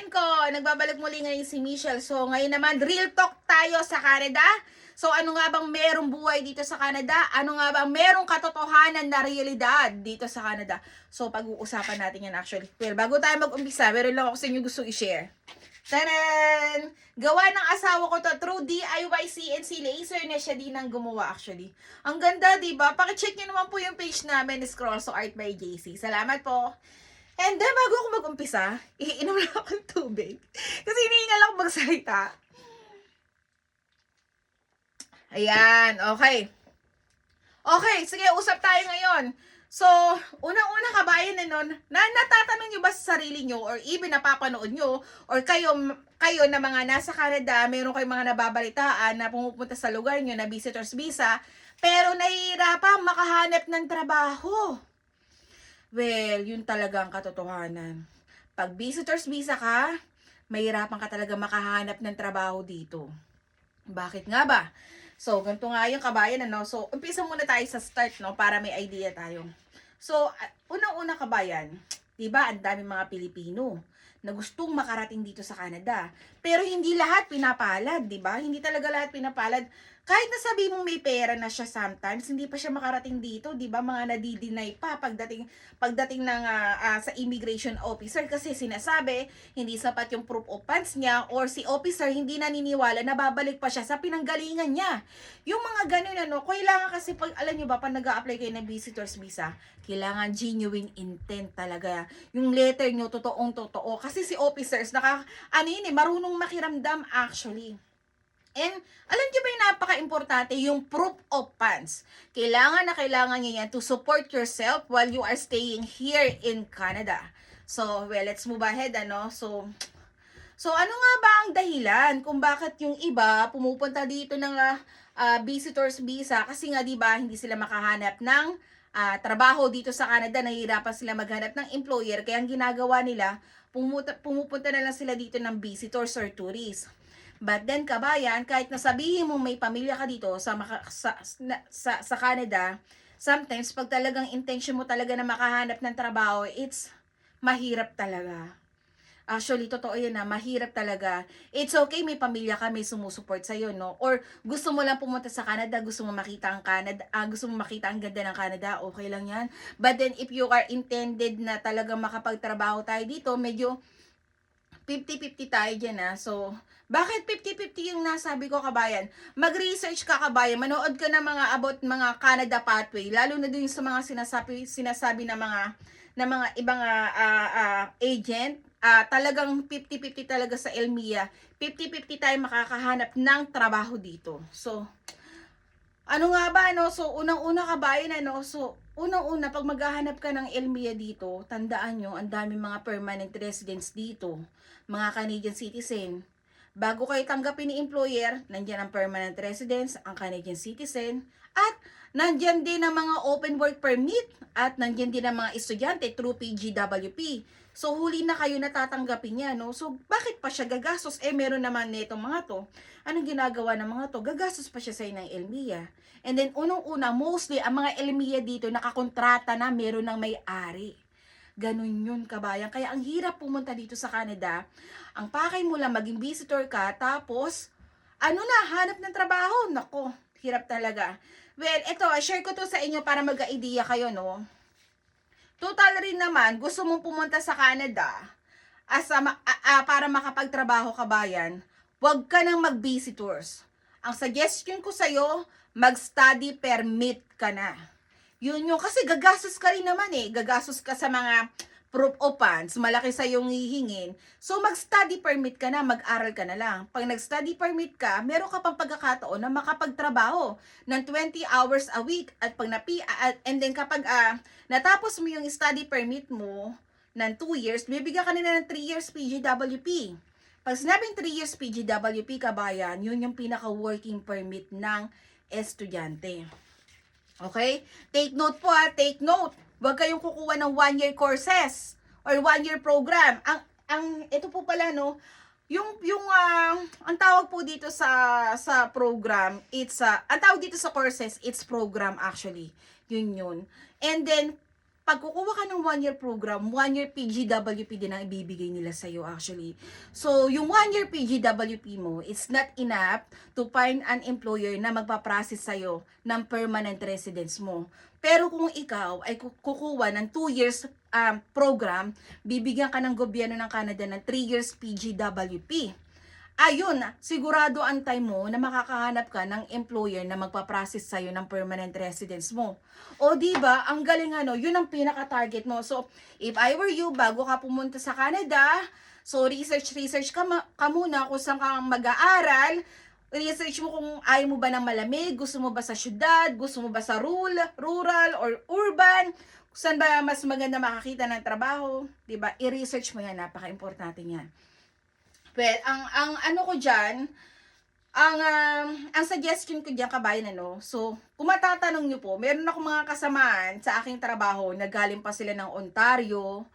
kababayan ko, nagbabalik muli ngayon si Michelle. So ngayon naman, real talk tayo sa Canada. So ano nga bang merong buhay dito sa Canada? Ano nga bang merong katotohanan na realidad dito sa Canada? So pag-uusapan natin yan actually. Well, bago tayo mag-umpisa, meron lang ako sa inyo gusto i-share. Taran! Gawa ng asawa ko to through DIY CNC laser na siya din ang gumawa actually. Ang ganda, di ba? Pakicheck nyo naman po yung page namin, Scroll So Art by JC. Salamat po. And then, bago ako mag-umpisa, iinom lang ako ng tubig. Kasi hinihingal ako magsalita. Ayan, okay. Okay, sige, usap tayo ngayon. So, unang-una kabayan na nun, na natatanong nyo ba sa sarili nyo or even napapanood nyo or kayo, kayo na mga nasa Canada, meron kayong mga nababalitaan na pumupunta sa lugar nyo na visitors visa, pero nahihirapang makahanap ng trabaho. Well, yun talaga ang katotohanan. Pag visitors visa ka, mahirapan ka talaga makahanap ng trabaho dito. Bakit nga ba? So, ganito nga yung kabayan, ano? So, umpisa muna tayo sa start, no? Para may idea tayo. So, unang-una kabayan, di ba, ang daming mga Pilipino na gustong makarating dito sa Canada. Pero hindi lahat pinapalad, di ba? Hindi talaga lahat pinapalad. Kahit nasabi mong may pera na siya sometimes, hindi pa siya makarating dito, di ba? Mga nadi-deny pa pagdating, pagdating ng ah, ah, sa immigration officer kasi sinasabi, hindi sapat yung proof of funds niya or si officer hindi naniniwala na babalik pa siya sa pinanggalingan niya. Yung mga ganun ano, kailangan kasi pag, alam nyo ba, pag nag apply kayo ng visitors visa, kailangan genuine intent talaga. Yung letter nyo, totoong totoo. Kasi si officers, naka, ano yun eh, marunong makiramdam actually. And alam niyo ba yung napaka-importante, yung proof of funds. Kailangan na kailangan niyo yan to support yourself while you are staying here in Canada. So, well, let's move ahead, ano? So, so ano nga ba ang dahilan kung bakit yung iba pumupunta dito ng ah, visitors visa? Kasi nga, di ba, hindi sila makahanap ng ah, trabaho dito sa Canada, nahihirapan sila maghanap ng employer. Kaya ang ginagawa nila, pumupunta, pumupunta na lang sila dito ng visitors or tourists. But then kabayan, kahit nasabihin mo may pamilya ka dito sa, sa, sa, sa Canada, sometimes pag talagang intention mo talaga na makahanap ng trabaho, it's mahirap talaga. Actually, totoo yan na, mahirap talaga. It's okay, may pamilya ka, may sumusuport sa'yo, no? Or gusto mo lang pumunta sa Canada, gusto mo makita ang Canada, ah, gusto mo makita ang ganda ng Canada, okay lang yan. But then, if you are intended na talagang makapagtrabaho tayo dito, medyo 50-50 tayo dyan ah. So, bakit 50-50 yung nasabi ko kabayan? Mag-research ka kabayan, manood ka ng mga about mga Canada pathway, lalo na dun sa mga sinasabi, sinasabi na mga na mga ibang ah, ah, agent, ah, talagang 50-50 talaga sa Elmia. 50-50 tayo makakahanap ng trabaho dito. So, ano nga ba, no? So, unang-una kabayan, ano? So, unang-una, pag maghahanap ka ng Elmia dito, tandaan nyo, ang daming mga permanent residents dito, mga Canadian citizen. Bago kayo tanggapin ni employer, nandyan ang permanent residence, ang Canadian citizen, at nandyan din ang mga open work permit, at nandyan din ang mga estudyante through PGWP. So, huli na kayo natatanggapin niya, no? So, bakit pa siya gagastos? Eh, meron naman netong mga to. Anong ginagawa ng mga to? Gagastos pa siya sa ng Elmia. And then, unang-una, mostly, ang mga Elmia dito, nakakontrata na meron ng may-ari. Ganun yun, kabayan. Kaya ang hirap pumunta dito sa Canada. Ang pakay mo lang, maging visitor ka, tapos, ano na, hanap ng trabaho. Nako, hirap talaga. Well, ito, share ko to sa inyo para mag-idea kayo, no? Total rin naman, gusto mong pumunta sa Canada as a, a- a- para makapagtrabaho ka bayan, huwag ka nang mag-visitors. Ang suggestion ko sa'yo, mag-study permit ka na. Yun yung, kasi gagastos ka rin naman eh. Gagastos ka sa mga proof of funds, malaki sa yung hihingin. So, mag-study permit ka na, mag-aral ka na lang. Pag nag-study permit ka, meron ka pang pagkakataon na makapagtrabaho ng 20 hours a week. At pag napi, at- and then kapag ah, natapos mo yung study permit mo ng 2 years, bibigyan ka nila ng 3 years PGWP. Pag sinabing 3 years PGWP kabayan, yun yung pinaka-working permit ng estudyante. Okay? Take note po ha, take note. Huwag kayong kukuha ng one-year courses or one-year program. Ang, ang, ito po pala, no, yung, yung, ah, ang tawag po dito sa, sa program, it's, ah, ang tawag dito sa courses, it's program actually. Yun yun. And then, pag kukuha ka ng one-year program, one-year PGWP din ang ibibigay nila sa'yo actually. So, yung one-year PGWP mo, it's not enough to find an employer na magpaprocess sa'yo ng permanent residence mo. Pero kung ikaw ay ku- kukuha ng 2 years um, program, bibigyan ka ng gobyerno ng Canada ng 3 years PGWP ayun, sigurado time mo na makakahanap ka ng employer na magpa-process sa'yo ng permanent residence mo. O di ba ang galing ano, yun ang pinaka-target mo. So, if I were you, bago ka pumunta sa Canada, so research, research ka, ma- ka muna kung saan kang mag-aaral, research mo kung ayaw mo ba ng malamig, gusto mo ba sa syudad, gusto mo ba sa rural, rural or urban, saan ba mas maganda makakita ng trabaho, 'di ba? I-research mo 'yan, napaka-importante 'yan. Well, ang ang ano ko diyan, ang um, ang suggestion ko diyan kabayan ano. So, kung matatanong niyo po, meron ako mga kasamaan sa aking trabaho, nagaling pa sila ng Ontario,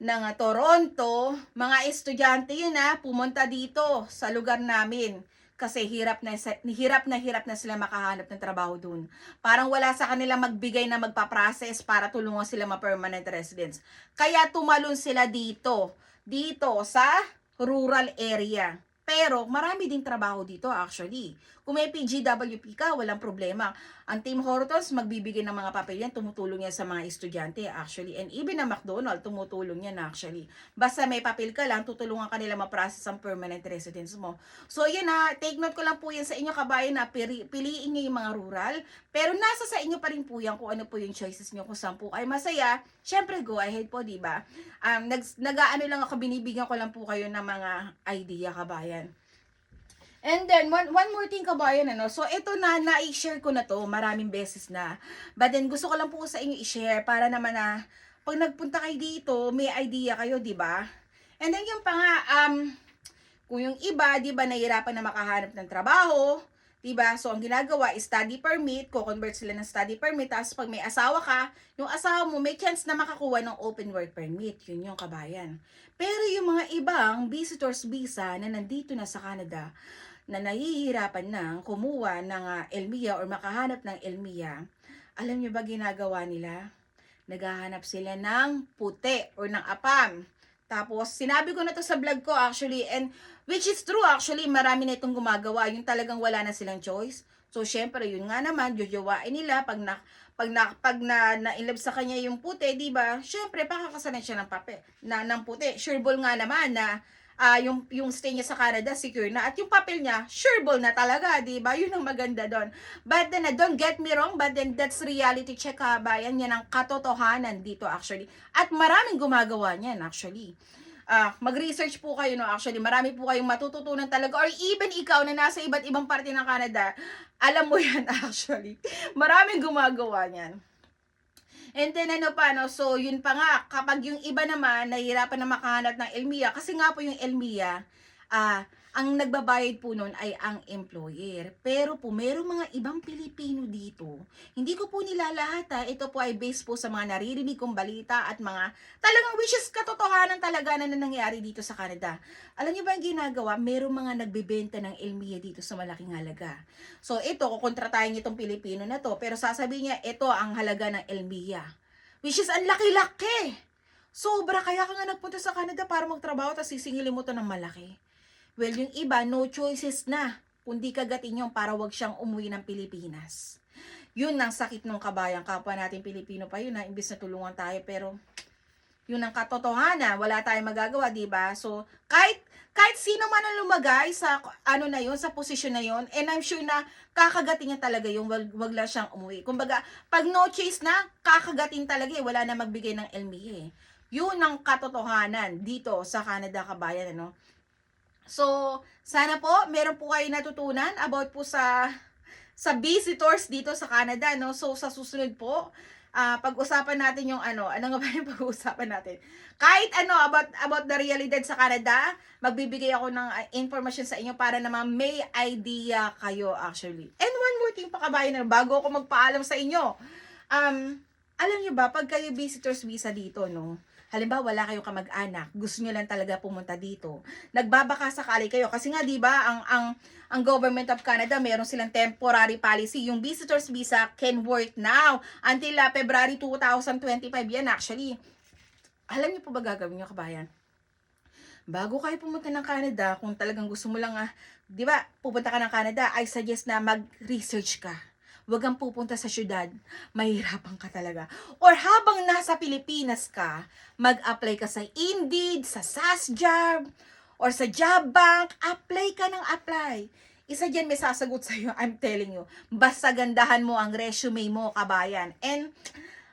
ng ah, Toronto, mga estudyante yun na pumunta dito sa lugar namin kasi hirap na hirap na hirap na sila makahanap ng trabaho dun. Parang wala sa kanila magbigay na magpa-process para tulungan sila ma-permanent residence. Kaya tumalon sila dito, dito sa rural area. Pero marami ding trabaho dito actually. Kung may PGWP ka, walang problema. Ang Team Hortons magbibigay ng mga papel yan, tumutulong yan sa mga estudyante actually. And even na McDonald, tumutulong yan actually. Basta may papel ka lang, tutulungan ka nila ma-process ang permanent residence mo. So yun na, take note ko lang po yan sa inyo kabayan na pili, piliin nyo yung mga rural. Pero nasa sa inyo pa rin po yan kung ano po yung choices nyo, kung saan po ay masaya. Syempre, go ahead po, di ba? Um, nag, nag-ano lang ako, binibigyan ko lang po kayo ng mga idea kabayan. And then, one, one more thing kabayan, ano. So, ito na, na-share ko na to, maraming beses na. But then, gusto ko lang po sa inyo i-share para naman na, pag nagpunta kayo dito, may idea kayo, di ba? And then, yung pa nga, um, kung yung iba, di ba, nahihirapan na makahanap ng trabaho, di ba? So, ang ginagawa study permit, ko-convert sila ng study permit, tapos pag may asawa ka, yung asawa mo may chance na makakuha ng open work permit. Yun yung kabayan. Pero yung mga ibang visitors visa na nandito na sa Canada, na nahihirapan nang kumuha ng ah, ELMIA or makahanap ng ELMIA, alam niyo ba ginagawa nila? Naghahanap sila ng puti or ng apam. Tapos, sinabi ko na to sa vlog ko actually, and which is true actually, marami na itong gumagawa, yung talagang wala na silang choice. So, syempre, yun nga naman, jojowain nila pag na, pag na, pag na, na sa kanya yung puti, di ba? Syempre, pakakasalan siya ng papel, na, ng puti. Sureball nga naman na, ah yung, yung stay niya sa Canada, secure na. At yung papel niya, sureball na talaga, di ba? Yun ang maganda doon. But then, uh, don't get me wrong, but then that's reality check kabayan. Yan ang katotohanan dito actually. At maraming gumagawa niyan actually. Ah, mag-research po kayo no actually. Marami po kayong matututunan talaga or even ikaw na nasa iba't ibang parte ng Canada, alam mo yan actually. Maraming gumagawa niyan. And then ano pa no, so yun pa nga, kapag yung iba naman nahihirapan na makahanap ng Elmia, kasi nga po yung Elmia, ah, ang nagbabayad po nun ay ang employer. Pero po, merong mga ibang Pilipino dito. Hindi ko po nilalahat ha. Ito po ay based po sa mga naririnig kong balita at mga talagang which is katotohanan talaga na nangyayari dito sa Canada. Alam niyo ba ang ginagawa? Merong mga nagbebenta ng Elmia dito sa malaking halaga. So ito, kukontratahin itong Pilipino na to. Pero sasabihin niya, ito ang halaga ng Elmia. Which is ang laki-laki. Sobra, kaya ka nga nagpunta sa Canada para magtrabaho tapos sisingilin mo to ng malaki. Well, yung iba, no choices na. Kundi kagatin yung para wag siyang umuwi ng Pilipinas. Yun ang sakit ng kabayan. Kapwa natin Pilipino pa yun na imbis na tulungan tayo. Pero, yun ang katotohanan. Wala tayong magagawa, di ba? So, kahit, kahit sino man ang lumagay sa, ano na yun, sa posisyon na yun, and I'm sure na kakagatin niya talaga yung wag, wag lang siyang umuwi. Kumbaga, pag no choice na, kakagatin talaga eh. Wala na magbigay ng LME. Yun ang katotohanan dito sa Canada, kabayan, ano? So, sana po meron po kayo natutunan about po sa sa visitors dito sa Canada, no? So, sa susunod po, ah pag-usapan natin yung ano, ano nga ba yung pag-uusapan natin? Kahit ano about about the realidad sa Canada, magbibigay ako ng ah, information sa inyo para naman may idea kayo actually. And one more thing pa kabayan, bago ako magpaalam sa inyo. Um, alam niyo ba, pag kayo visitors visa dito, no? Halimbawa wala kayong kamag-anak, gusto nyo lang talaga pumunta dito. Nagbabaka sakali kayo kasi nga 'di ba ang ang ang government of Canada meron silang temporary policy. Yung visitors visa can work now until uh, February 2025 yan actually. Alam niyo po ba gagawin niyo kabayan? Bago kayo pumunta ng Canada, kung talagang gusto mo lang ah, 'di ba? Pupunta ka ng Canada, I suggest na mag-research ka. Huwag kang pupunta sa syudad, mahirapan ka talaga. Or habang nasa Pilipinas ka, mag-apply ka sa Indeed, sa SASJOB, or sa Job Bank, apply ka ng apply. Isa dyan may sasagot sa'yo, I'm telling you. Basta gandahan mo ang resume mo, kabayan. And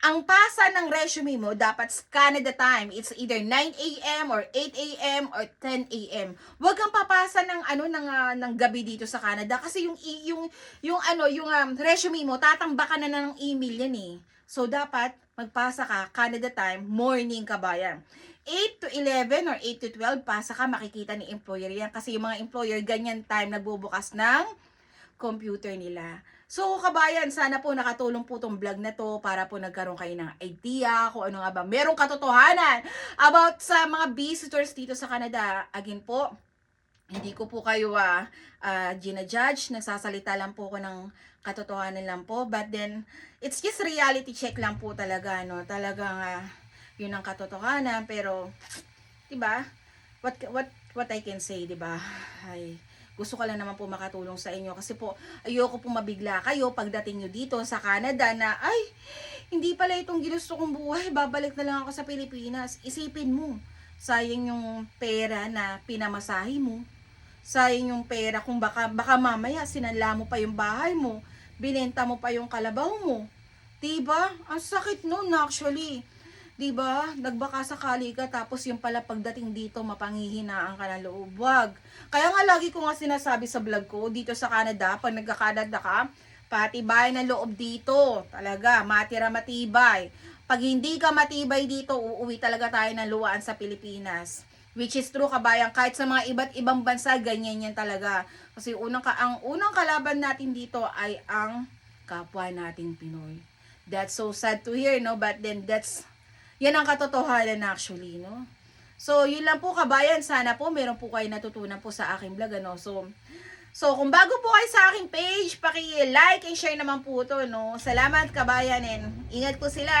ang pasa ng resume mo dapat Canada time. It's either 9 a.m. or 8 a.m. or 10 a.m. Huwag kang papasa ng ano ng ah, ng gabi dito sa Canada kasi yung yung yung ano yung um, resume mo tatambakan na ng email yan eh. So dapat magpasa ka Canada time morning kabayan. 8 to 11 or 8 to 12 pasa ka makikita ni employer yan kasi yung mga employer ganyan time nagbubukas ng computer nila. So, kabayan, sana po nakatulong po tong vlog na to para po nagkaroon kayo ng idea kung ano nga ba. Merong katotohanan about sa mga visitors dito sa Canada. Again po, hindi ko po kayo uh, uh, ginajudge. Nagsasalita lang po ako ng katotohanan lang po. But then, it's just reality check lang po talaga, no? Talagang, uh, yun ang katotohanan. Pero, 'di ba? What what what I can say, 'di ba? Ay, gusto ko lang naman po makatulong sa inyo kasi po ayoko po mabigla kayo pagdating nyo dito sa Canada na ay hindi pala itong ginusto kong buhay, babalik na lang ako sa Pilipinas. Isipin mo, sayang yung pera na pinamasahe mo. Sayang yung pera kung baka, baka mamaya sinanla mo pa yung bahay mo, binenta mo pa yung kalabaw mo. Diba? Ang sakit nun actually. 'Di ba? Nagbaka sakali ka tapos yung pala pagdating dito mapanghihinaan ka ng loob. Wag. Kaya nga lagi ko nga sinasabi sa vlog ko dito sa Canada, pag nagka-Canada ka, patibay ng loob dito. Talaga, matira matibay. Pag hindi ka matibay dito, uuwi talaga tayo ng luwaan sa Pilipinas. Which is true kabayan, kahit sa mga iba't ibang bansa, ganyan yan talaga. Kasi unang ka, ang unang kalaban natin dito ay ang kapwa nating Pinoy. That's so sad to hear, no? But then that's yan ang katotohanan actually, no? So, yun lang po kabayan. Sana po meron po kayo natutunan po sa aking vlog, ano? So, so kung bago po kayo sa aking page, paki-like and share naman po to, no? Salamat kabayan and ingat po sila!